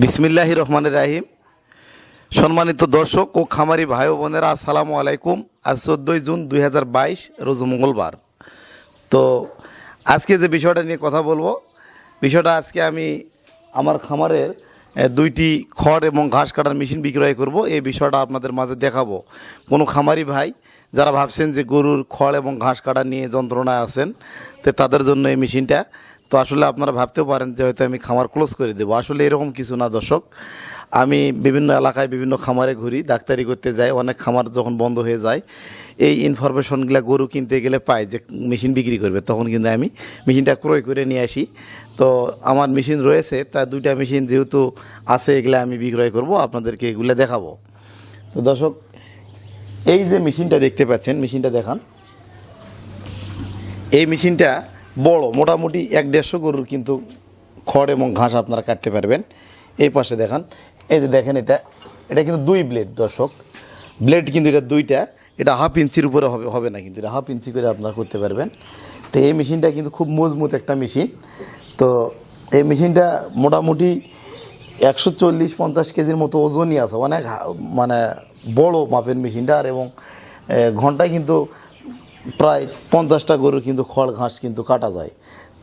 বিসমিল্লাহ রহমান রাহিম। সম্মানিত দর্শক ও খামারি ভাই ও বোনেরা, আসসালামু আলাইকুম। আজ চোদ্দোই জুন দুই হাজার বাইশ, রোজ মঙ্গলবার। তো আজকে যে বিষয়টা নিয়ে কথা বলব, বিষয়টা আজকে আমি আমার খামারের দুইটি খড় এবং ঘাস কাটার মেশিন বিক্রয় করব। এই বিষয়টা আপনাদের মাঝে দেখাবো। কোনো খামারি ভাই যারা ভাবছেন যে গরুর খড় এবং ঘাস কাটা নিয়ে যন্ত্রণায় আছেন, তো তাদের জন্য এই মেশিনটা তো আসলে আপনারা ভাবতেও পারেন যে হয়তো আমি খামার ক্লোজ করে দেবো। আসলে এরকম কিছু না দর্শক। আমি বিভিন্ন এলাকায় বিভিন্ন খামারে ঘুরি, ডাক্তারি করতে যাই, অনেক খামার যখন বন্ধ হয়ে যায়, এই ইনফরমেশনগুলো গরু কিনতে গেলে পাই যে মেশিন বিক্রি করবে, তখন কিন্তু আমি মেশিনটা ক্রয় করে নিয়ে আসি। তো আমার মেশিন রয়েছে, তা দুইটা মেশিন যেহেতু আছে, এগুলো আমি বিক্রয় করব, আপনাদেরকে এগুলো দেখাবো। তো দর্শক, এই যে মেশিনটা দেখতে পাচ্ছেন মেশিনটা দেখান। এই মেশিনটা বড়, মোটামুটি এক দেড়শো গরুর কিন্তু খড় এবং ঘাস আপনারা কাটতে পারবেন। এই পাশে দেখান। এই যে দেখেন এটা এটা কিন্তু দুই ব্লেড দর্শক। ব্লেড কিন্তু এটা দুইটা, এটা হাফ ইঞ্চির উপরে হবে হবে না কিন্তু, এটা হাফ ইঞ্চি করে আপনারা করতে পারবেন। তো এই মেশিনটা কিন্তু খুব মজবুত একটা মেশিন। তো এই মেশিনটা মোটামুটি একশো চল্লিশ পঞ্চাশ কেজির মতো ওজনই আছে। অনেক মানে বড় মাপের মেশিনটা আর এবং ঘন্টায় কিন্তু প্রায় পঞ্চাশটা গরুর কিন্তু খড়, ঘাস কিন্তু কাটা যায়।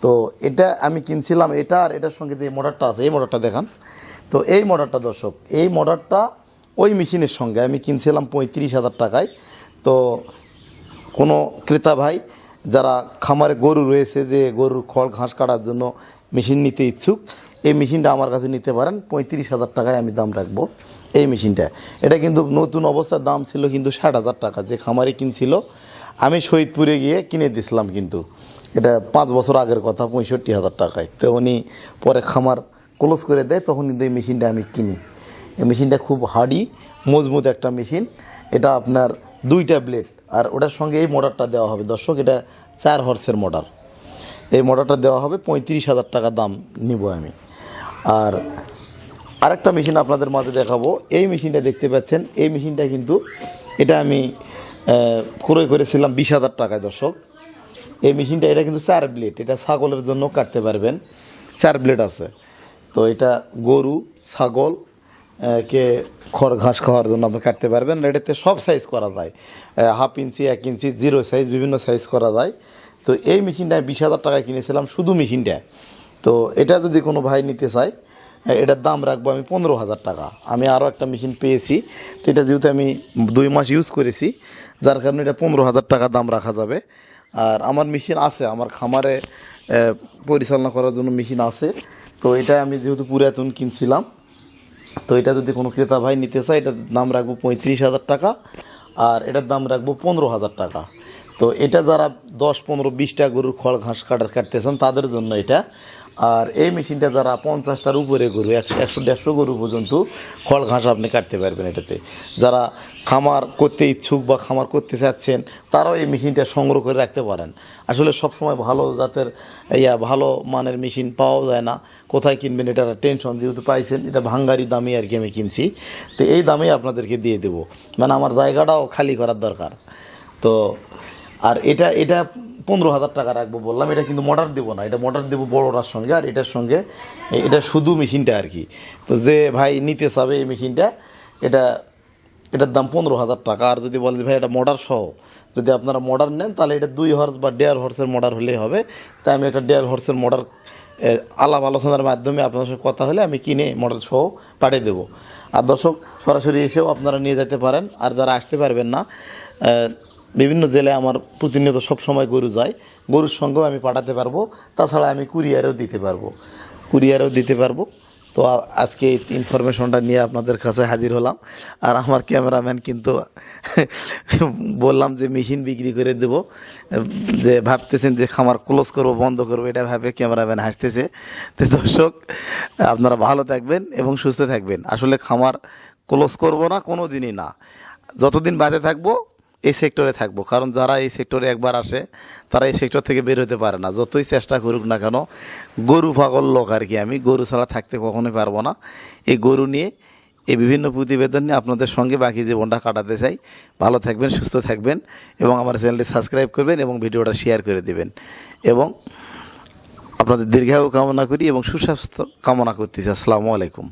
তো এটা আমি কিনছিলাম, এটা আর এটার সঙ্গে যে মোটরটা আছে, এই মোটরটা দেখান। তো এই মোটরটা দর্শক, এই মোটরটা ওই মেশিনের সঙ্গে আমি কিনছিলাম পঁয়ত্রিশ হাজার টাকায়। তো কোনো ক্রেতা ভাই যারা খামারে গরু রয়েছে যে গরুর খড়, ঘাস কাটার জন্য মেশিন নিতে ইচ্ছুক, এই মেশিনটা আমার কাছে নিতে পারেন। পঁয়ত্রিশ হাজার টাকায় আমি দাম রাখব এই মেশিনটা। এটা কিন্তু নতুন অবস্থার দাম ছিল কিন্তু ষাট হাজার টাকা, যে খামারে কিনছিল আমি শহীদপুরে গিয়ে কিনে দিছিলাম কিন্তু। এটা পাঁচ বছর আগের কথা, পঁয়ষট্টি হাজার টাকায়। তো উনি পরে খামার ক্লোজ করে দেয়, তখন কিন্তু এই মেশিনটা আমি কিনি। এই মেশিনটা খুব হার্ডি, মজবুত একটা মেশিন। এটা আপনার দুইটা ব্লেড আর ওটার সঙ্গে এই মোটরটা দেওয়া হবে। দর্শক, এটা চার হর্সের মোটর। এই মোটরটা দেওয়া হবে, পঁয়ত্রিশ হাজার টাকা দাম নিব আমি। আর আরেকটা মেশিন আপনাদের মাঝে দেখাবো। এই মেশিনটা দেখতে পাচ্ছেন, এই মেশিনটা কিন্তু এটা আমি ক্রয় করেছিলাম বিশ হাজার টাকায়, দর্শক। এই মেশিনটা, এটা কিন্তু চার ব্লেড এটা ছাগলের জন্য কাটতে পারবেন। চার ব্লেড আছে। তো এটা গরু, ছাগল কে খড়, ঘাস খাওয়ার জন্য আপনি কাটতে পারবেন। এটাতে সব সাইজ করা যায়। হাফ ইঞ্চি এক ইঞ্চি জিরো সাইজ বিভিন্ন সাইজ করা যায়। তো এই মেশিনটা বিশ হাজার টাকায় কিনেছিলাম, শুধু মেশিনটা। তো এটা যদি কোনো ভাই নিতে চায় এটার দাম রাখব আমি পনেরো হাজার টাকা। আমি আরও একটা মেশিন পেয়েছি, তো এটা যেহেতু আমি দুই মাস ইউজ করেছি, যার কারণে এটা পনেরো হাজার টাকা দাম রাখা যাবে। আর আমার মেশিন আছে, আমার খামারে পরিচালনা করার জন্য মেশিন আছে। তো এটা আমি যেহেতু পুরাতন কিনছিলাম, তো এটা যদি কোনো ক্রেতা ভাই নিতে চায়, এটার দাম রাখব পঁয়ত্রিশ হাজার টাকা, আর এটার দাম রাখব পনেরো হাজার টাকা। তো এটা যারা দশ, পনেরো, বিশটা গরুর খড়, ঘাস কাটা কাটতেছেন, তাদের জন্য এটা। আর এই মেশিনটা যারা পঞ্চাশটার উপরে গরু, একশো একশো, দেড়শো গরু পর্যন্ত খড়, ঘাস আপনি কাটতে পারবেন এটাতে। যারা খামার করতে ইচ্ছুক বা খামার করতে চাচ্ছেন, তারাও এই মেশিনটা সংগ্রহ করে রাখতে পারেন। আসলে সবসময় ভালো জাতের, ইয়া, ভালো মানের মেশিন পাওয়া যায় না। কোথায় কিনবেন এটা টেনশন যেহেতু পাইছেন, এটা ভাঙ্গারি দামে আর কি আমি কিনছি। তো এই দামেই আপনাদেরকে দিয়ে দেবো। মানে আমার জায়গাটাও খালি করার দরকার। তো আর এটা এটা পনেরো হাজার টাকা রাখব বললাম, এটা কিন্তু মোটর দেবো না, এটা মোটর দেবো বড়োটার সঙ্গে, আর এটার সঙ্গে এটা শুধু মেশিনটা আর কি। তো যে ভাই নিতে চাবে এই মেশিনটা, এটা, এটার দাম পনেরো হাজার টাকা। আর যদি বলেন ভাই এটা মডার সহ, যদি আপনারা মডার নেন, তাহলে এটা দুই হর্স বা দেড় হর্সের মডার হলেই হবে। তাই আমি একটা দেড় হর্সের মডার আলাপ আলোচনার মাধ্যমে আপনার সঙ্গে কথা হলে আমি কিনে মডার সহ পাঠিয়ে দেবো। আর দর্শক, সরাসরি এসেও আপনারা নিয়ে যেতে পারেন। আর যারা আসতে পারবেন না বিভিন্ন জেলায় আমার প্রতিনিয়ত সব সময় গরু যায়। গরুর সঙ্গেও আমি পাঠাতে পারব। তাছাড়া আমি কুরিয়ারেও দিতে পারব। কুরিয়ারেও দিতে পারব। তো আজকে এই ইনফরমেশনটা নিয়ে আপনাদের কাছে হাজির হলাম। আর আমার ক্যামেরাম্যান কিন্তু বললাম যে মেশিন বিক্রি করে দেব। যে ভাবতেছেন যে খামার ক্লোজ করব, বন্ধ করব, এটা ভাবে ক্যামেরাম্যান হাসতেছে। তো দর্শক, আপনারা ভালো থাকবেন এবং সুস্থ থাকবেন। আসলে খামার ক্লোজ করব না কোনো দিনই না। যতদিন বাজে থাকব এই সেক্টরে থাকব। কারণ যারা এই সেক্টরে একবার আসে, তারা এই সেক্টর থেকে বের হতে পারে না। যতই চেষ্টা করুক না কেন, গরু, পাগল লোক আর কি আমি, গরু ছাড়া থাকতে কখনোই পারব না। এই গরু নিয়ে, এই বিভিন্ন প্রতিবেদন নিয়ে আপনাদের সঙ্গে বাকি জীবনটা কাটাতে চাই। ভালো থাকবেন, সুস্থ থাকবেন এবং আমার চ্যানেলটি সাবস্ক্রাইব করবেন এবং ভিডিওটা শেয়ার করে দেবেন। এবং আপনাদের দীর্ঘায়ু কামনা করি এবং সুস্বাস্থ্য কামনা করতেছি। আসসালামু আলাইকুম।